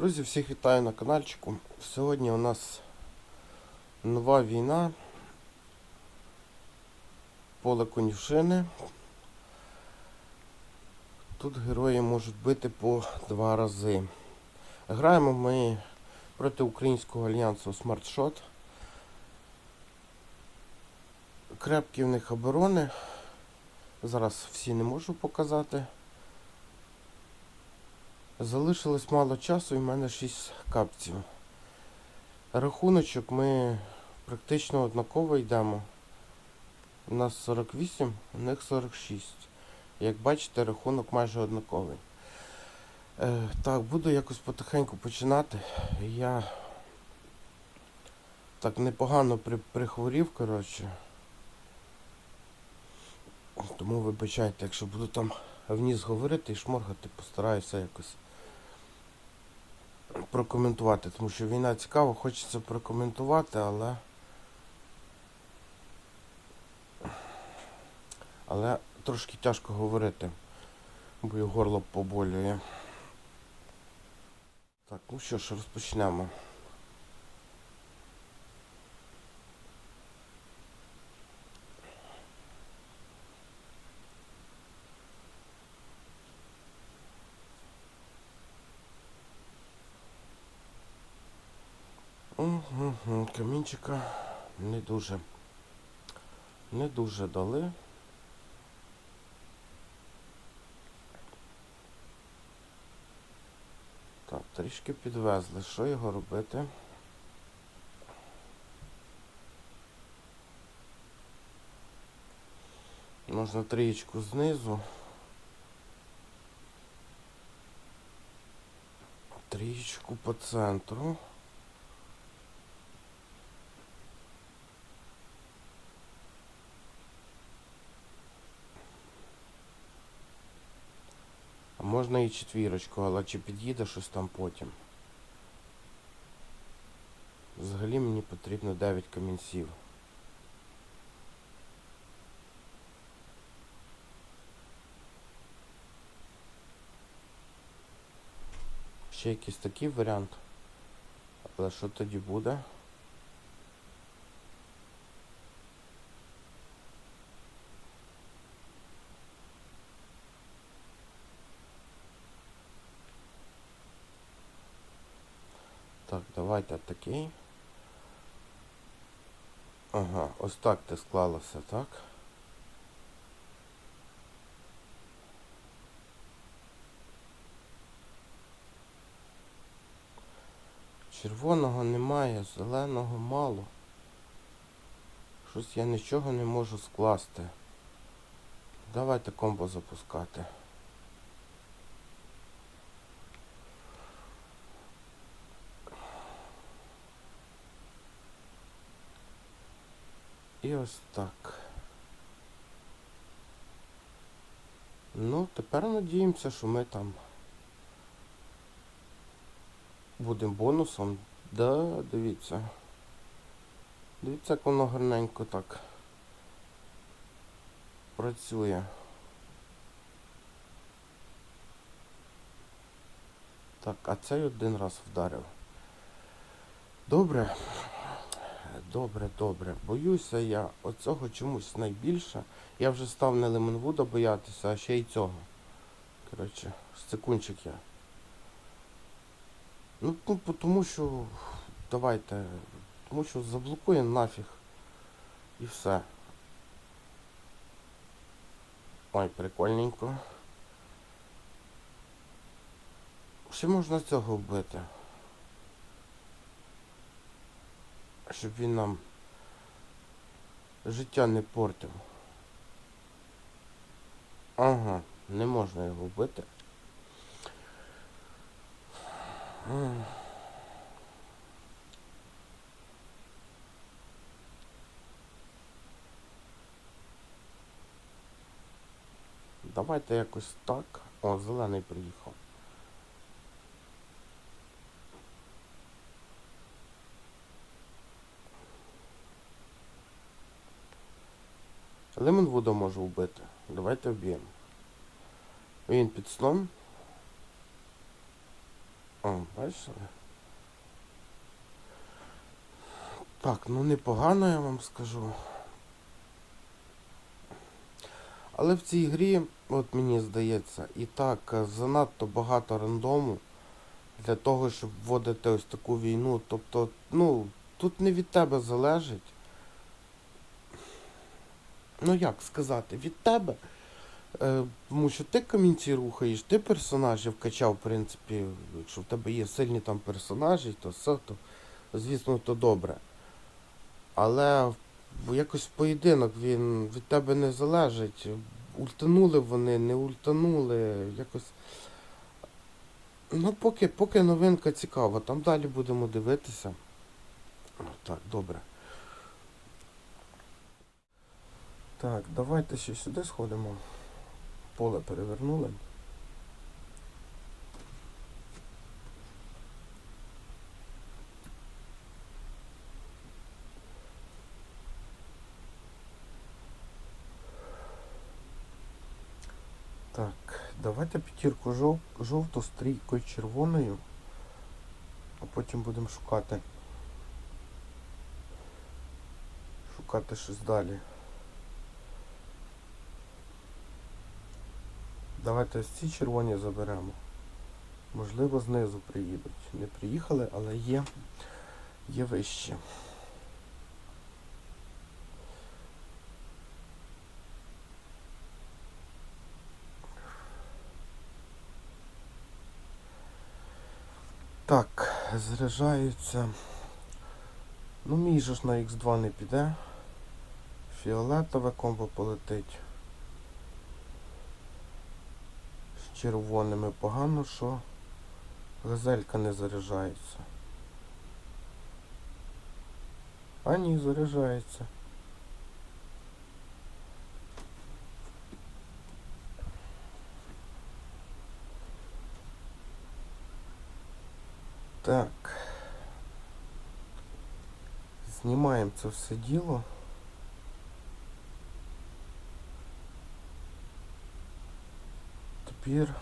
Друзі, всіх вітаю на каналчику. Сьогодні у нас нова війна. Поле конюшини. Тут герої можуть бити по два рази. Граємо ми проти українського альянсу SmartShot. Крепкі в них оборони. Зараз всі не можу показати. Залишилось мало часу і в мене 6 капців. Рахуночок ми практично однаково йдемо. У нас 48, у них 46. Як бачите, рахунок майже однаковий. Е, так, буду якось потихеньку починати. Я так непогано при, прихворів, коротше. Тому вибачайте, якщо буду там вніс говорити і шморгати, постараюся якось прокоментувати, тому що війна цікава, хочеться прокоментувати, але. Але трошки тяжко говорити, бо і горло поболює. Так, ну що ж, розпочнемо. Камінчика не дуже. Не дуже дали. Так, трішки підвезли. Що його робити? Можна трієчку знизу. Трієчку по центру. А можна четвірочку, але чи під'їде щось там потім. Взагалі мені потрібно 9 камінців. Ще якийсь такий варіант. Але що тоді буде? Так, давайте такий. Ага, ось так ти склалося, так? Червоного немає, зеленого мало. Щось я нічого не можу скласти. Давайте комбо запускати. Ось так. Ну, тепер надіємося, що ми там будемо бонусом. Да, дивіться. Дивіться, як воно гарненько так працює. Так, а цей один раз вдарив. Добре. Добре, добре. Боюся я оцього чомусь найбільше. Я вже став не Леменвуда боятися, а ще й цього. Коротше, секундчик я. Ну, ну тому що. Давайте. Тому що заблокує нафіг. І все. Ой, прикольненько. Ще можна цього вбити. Щоб він нам життя не портив. Ага, не можна його вбити. Давайте якось так. О, зелений приїхав. Леменвуда можу вбити. Давайте вб'ємо. Він під сном. О, бачили? Так, ну непогано я вам скажу. Але в цій грі, от мені здається, і так е, занадто багато рандому для того, щоб вводити ось таку війну. Тобто, ну, тут не від тебе залежить. Ну як сказати, від тебе. Е, тому що ти камінці рухаєш, ти персонажів качав, в принципі, якщо в тебе є сильні там персонажі, то все, то звісно, то добре. Але якось поєдинок він від тебе не залежить. Ультанули вони, не ультанули, якось. Ну, поки, поки новинка цікава, там далі будемо дивитися. Ну, так, добре. Так, давайте ще сюди сходимо. Поле перевернули. Так, давайте п'ятірку жов... жовту з трійкою червоною, а потім будемо шукати. Шукати щось далі. Давайте ось ці червоні заберемо. Можливо, знизу приїдуть. Не приїхали, але є, є вище. Так, заряджаються. Ну, мій же ж на Х2 не піде. Фіолетове комбо полетить. З червоними погано, що газелька не заряджається. А ні, заряджається. Так. Знімаємо це все діло. Тепер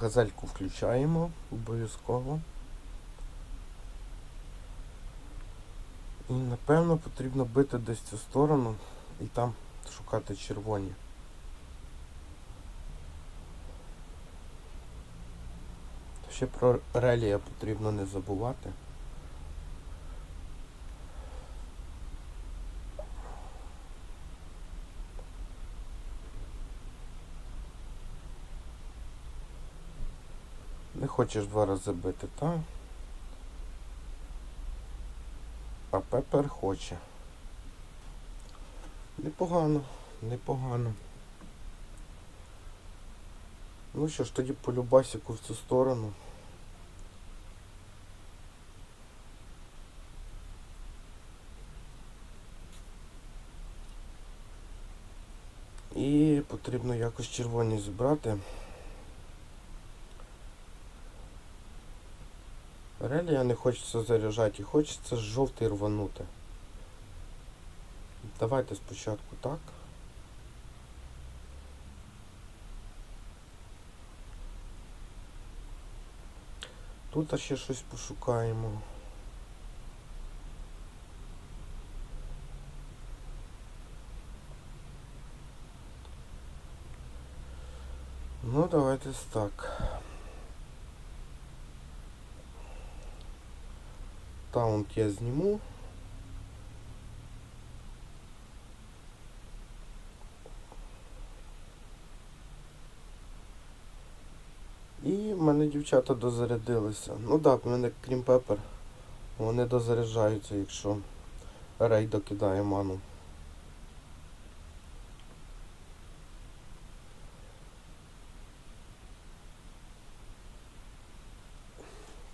газельку включаємо обов'язково. І напевно потрібно бити десь цю сторону і там шукати червоні. Ще про релія потрібно не забувати. Хочеш два рази бити, так? А Пепер хоче. Непогано, непогано. Ну що ж, тоді по любасіку в цю сторону. І потрібно якось червоні зібрати. Релія не хочеться заряджати і хочеться жовтий рванути. Давайте спочатку так. Тут ще щось пошукаємо. Ну, давайте так. Таунт я зніму. І в мене дівчата дозарядилися. Ну так, в мене крім пепер. Вони дозаряджаються, якщо рей докидає ману.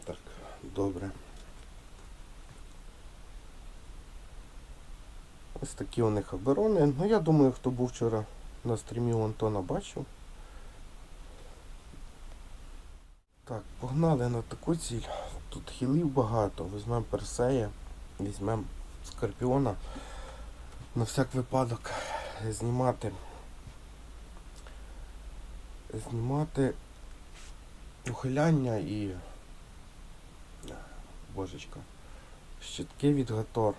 Так, добре. Ось такі у них оборони. Ну я думаю, хто був вчора на стрімі у Антона бачив. Так, погнали на таку ціль. Тут хілів багато. Візьмемо Персея, візьмемо Скорпіона. На всяк випадок знімати. Знімати ухиляння і. Божечко. Щитки від Гатор.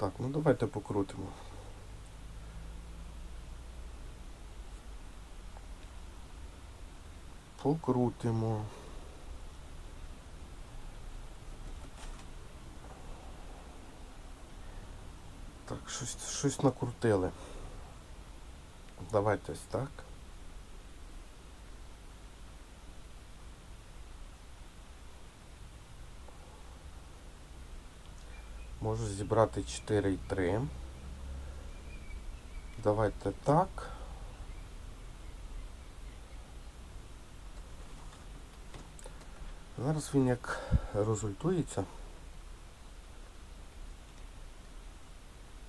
Так, ну давайте покрутимо. Покрутимо. Так, щось, щось накрутили. Давайте ось так. Можу зібрати 4 і 3. Давайте так. Зараз він як розультується.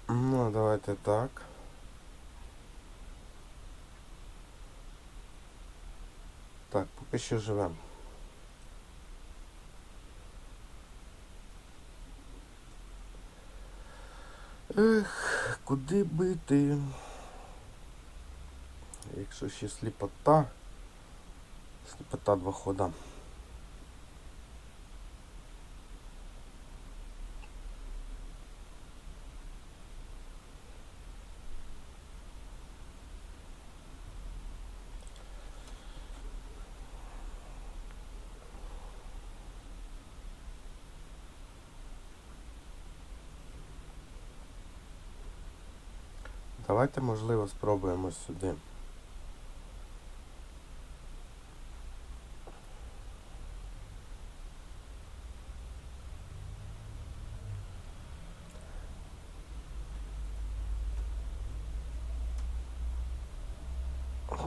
Ну, давайте так. Так, поки що живемо. Ех, куди бити? Якщо ще сліпота. Сліпота два хода. Давайте, можливо, спробуємо сюди.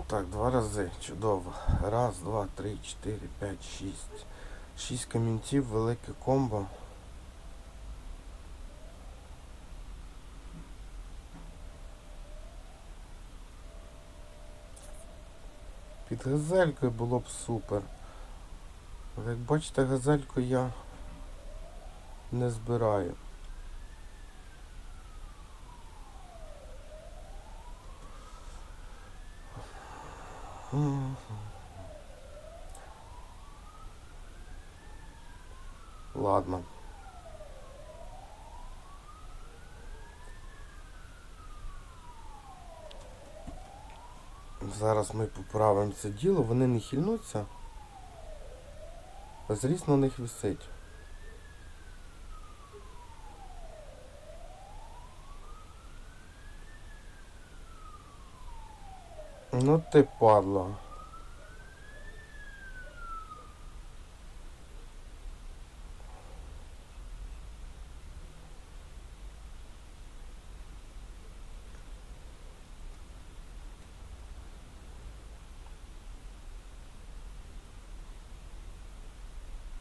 Так, два рази. Чудово. Раз, два, три, чотири, п'ять, шість. Шість камінців, велике комбо. Під газелькою було б супер. Але Як бачите, газельку я не збираю. Ладно. Зараз ми поправимо це діло, вони не хильнуться. Зріс на них висить. Ну ти падла.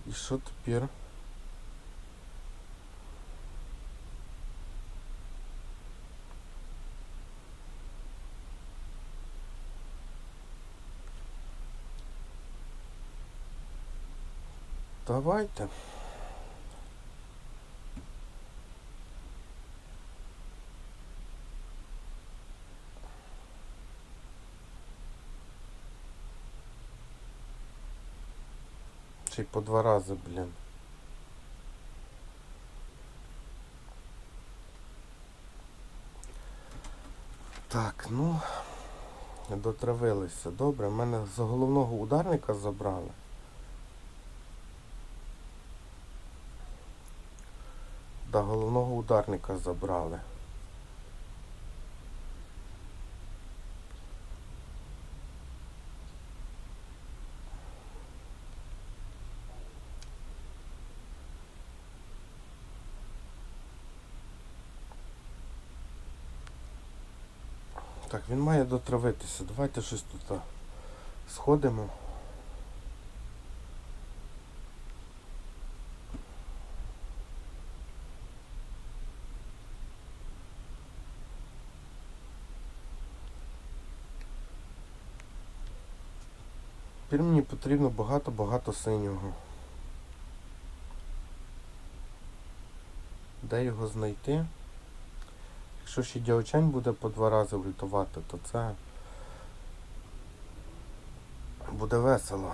І що тепер? Давайте. По два рази, блін. Так, ну, дотравилися. Добре, мене з головного ударника забрали. Да, головного ударника забрали. Так, він має дотравитися. Давайте щось тут сходимо. Тепер мені потрібно багато-багато синього. Де його знайти? Якщо ще діочень буде по два рази ультувати, то це буде весело.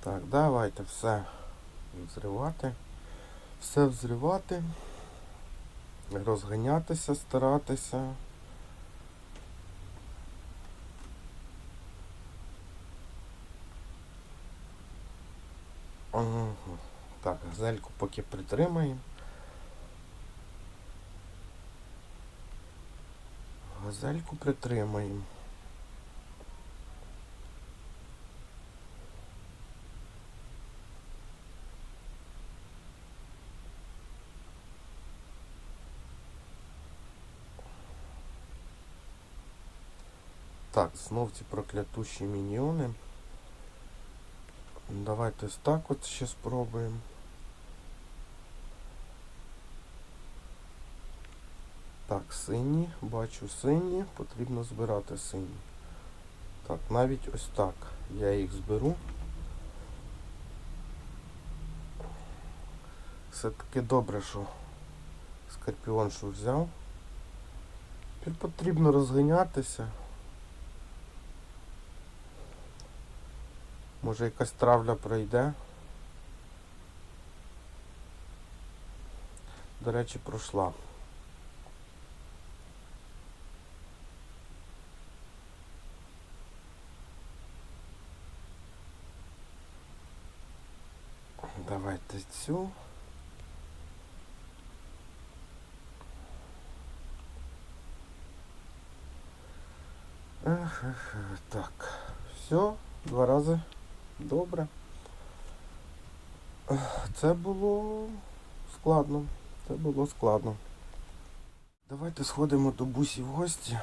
Так, давайте все взривати. Все взривати. Розганятися, старатися. Ага. Так, газельку поки притримаємо. Газельку притримаємо. Так, знов ці проклятущі міньйони. Давайте так от ще спробуємо. Так, сині, бачу сині, потрібно збирати сині. Так, навіть ось так. Я їх зберу. Все-таки добре, що скорпіон що взяв. Тепер потрібно розганятися. Може якась травля пройде. До речі, пройшла. Ех, ех, ех, так. Все, два рази. Добре. Це було складно. Це було складно. Давайте сходимо до бусі в гості.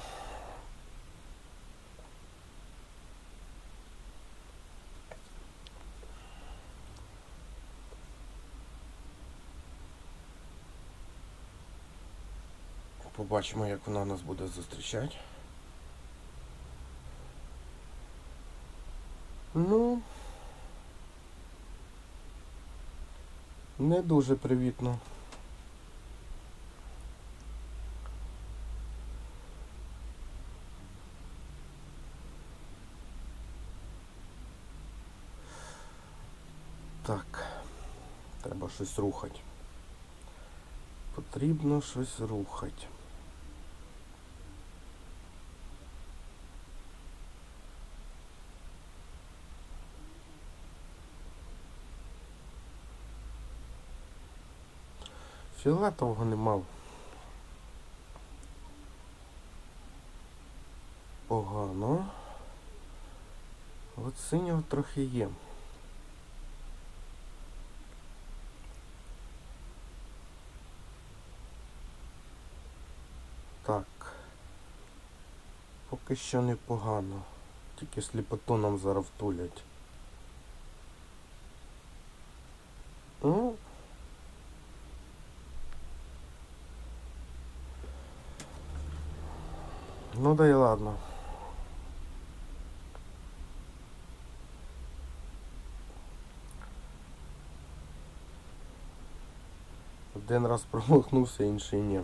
Побачимо, як вона нас буде зустрічати. Ну, не дуже привітно. Так, треба щось рухати. Потрібно щось рухати. Фіолетового не мав. Погано. От синього трохи є. Так. Поки що непогано. Тільки сліпоту нам зараз втулять. Ну, Ну да і ладно. Один раз промахнувся, інший ні.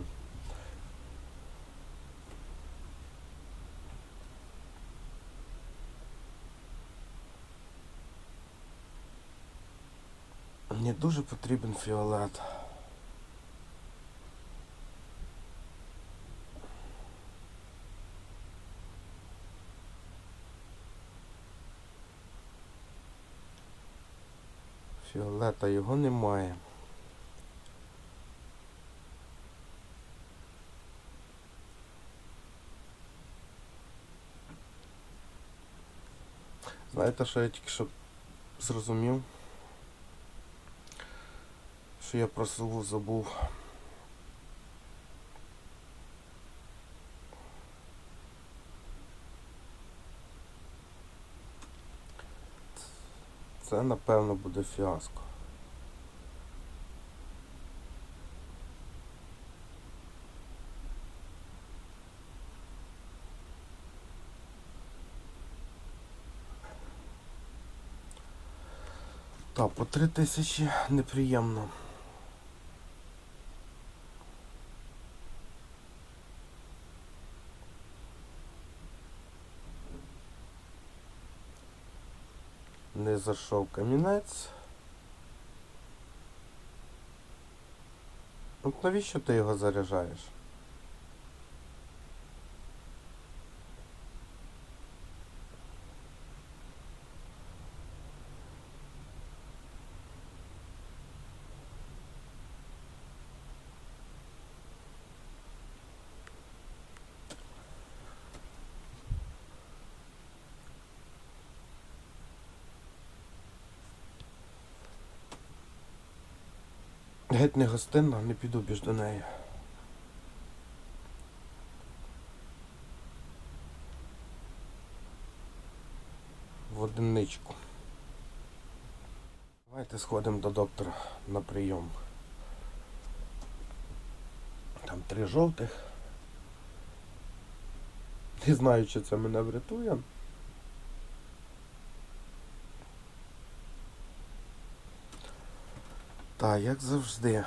Мені дуже потрібен фіолет. Фіолета його немає. Знаєте, що я тільки що зрозумів? Що я про силу забув. Це напевно буде фіаско. Так, по три тисячі неприємно. Не зайшов камінець. От навіщо ти його заряджаєш? Геть не гостинна, не піду більш до неї. В одиничку. Давайте сходимо до доктора на прийом. Там три жовтих. Не знаю, чи це мене врятує. Так, як завжди.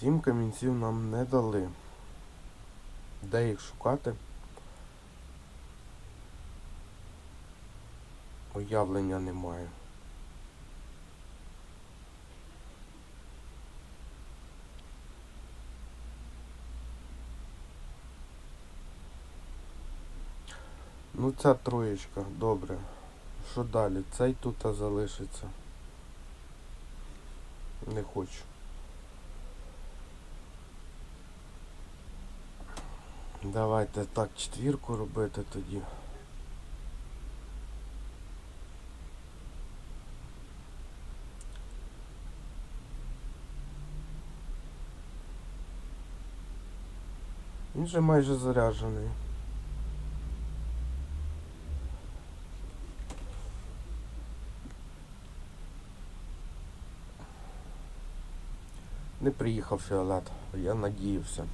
Сім камінців нам не дали. Де їх шукати? Уявлення немає. Ну ця троєчка, добре. Що далі? Цей тут залишиться. Не хочу. Давайте так четвірку робити тоді. Він же майже заряджений. Не приїхав фіолет, я надіявся.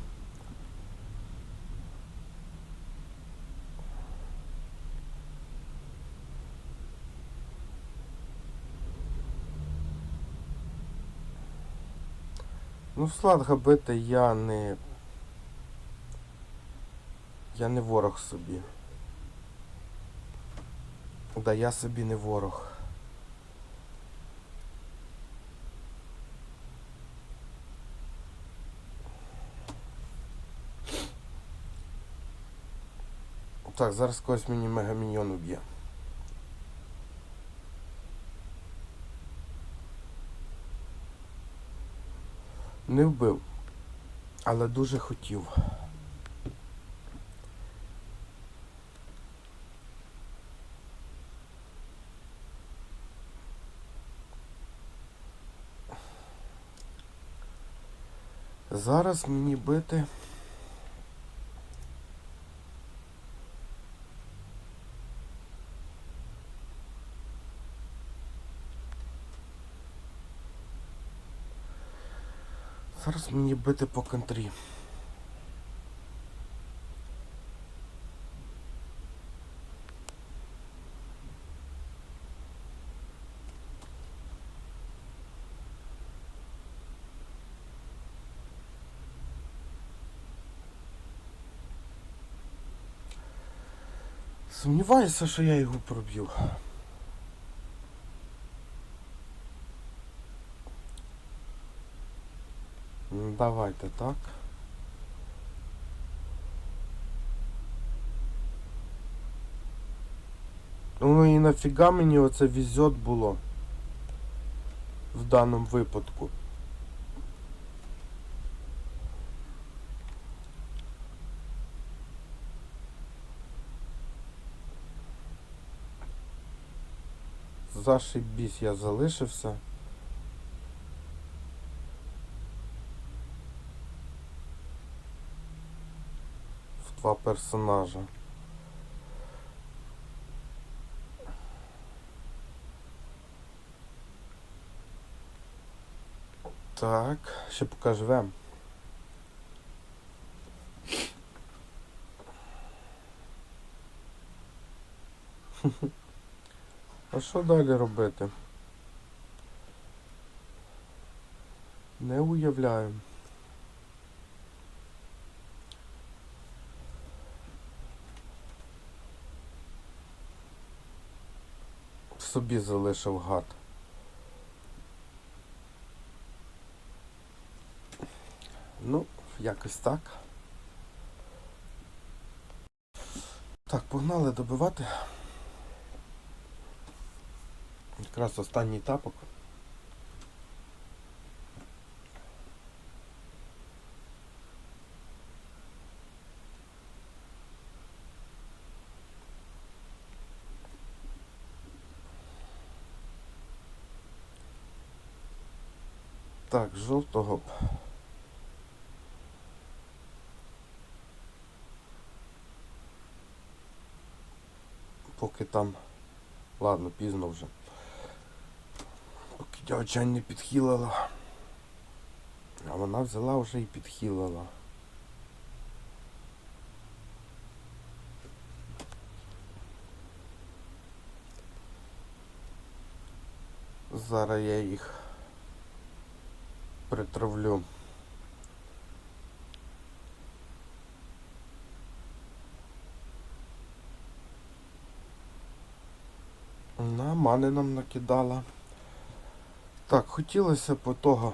Ну, слад габити я не. Я не ворог собі. Да, я собі не ворог. Так, зараз когось мені мегаміньйон уб'є. Не вбив, але дуже хотів. Зараз мені бити. Зараз мені бити по контрі. Сумніваюся, що я його проб'ю. Давайте так. Ну і нафіга мені оце візьот було в даному випадку. Зашибісь я залишився. два персонажа. Так, ще покажем. А що далі робити? Не уявляю. Собі залишив гад. Ну, якось так. Так, погнали добивати. Якраз останній тапок. Так, жовтого. б. Поки там. Ладно, пізно вже. Поки дівчань не підхилила. А вона взяла вже і підхилила. Зараз я їх притравлю. На мани нам накидала. Так, хотілося по того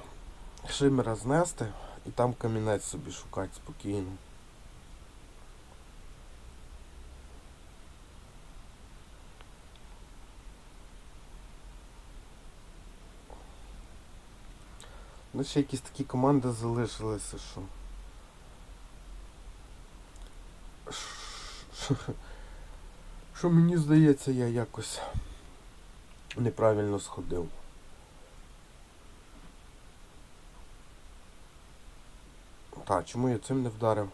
шимера знести і там камінець собі шукати спокійно. Ну, ще якісь такі команди залишилися, що. Що- мені здається, я якось неправильно сходив. Так, чому я цим не вдарив?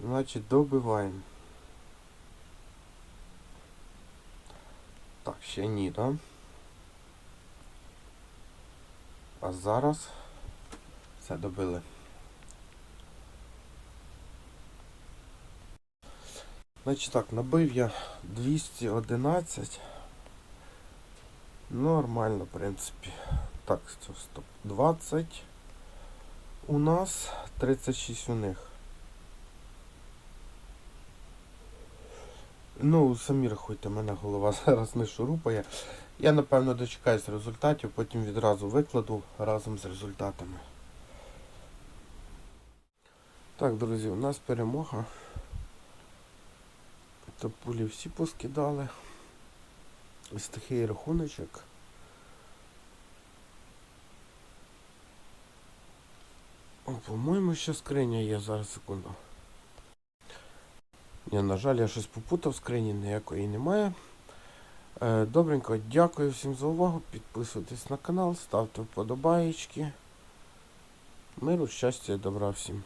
Значить, добиваємо. Так, ще ні, да? А зараз все добили. Значить так, набив я 211. Нормально, в принципі. Так, стоп. 20 у нас, 36 у них. Ну, самі рахуйте, мене голова зараз не шурупає. Я напевно дочекаюсь результатів, потім відразу викладу разом з результатами. Так, друзі, у нас перемога. Топулі всі поскидали. Ось такий рахуночок. О, по-моєму, ще скриня є, зараз секунду. Ні, на жаль, я щось попутав, скрині ніякої немає. Е, Добренько, дякую всім за увагу. Підписуйтесь на канал, ставте вподобаєчки. Миру, щастя і добра всім.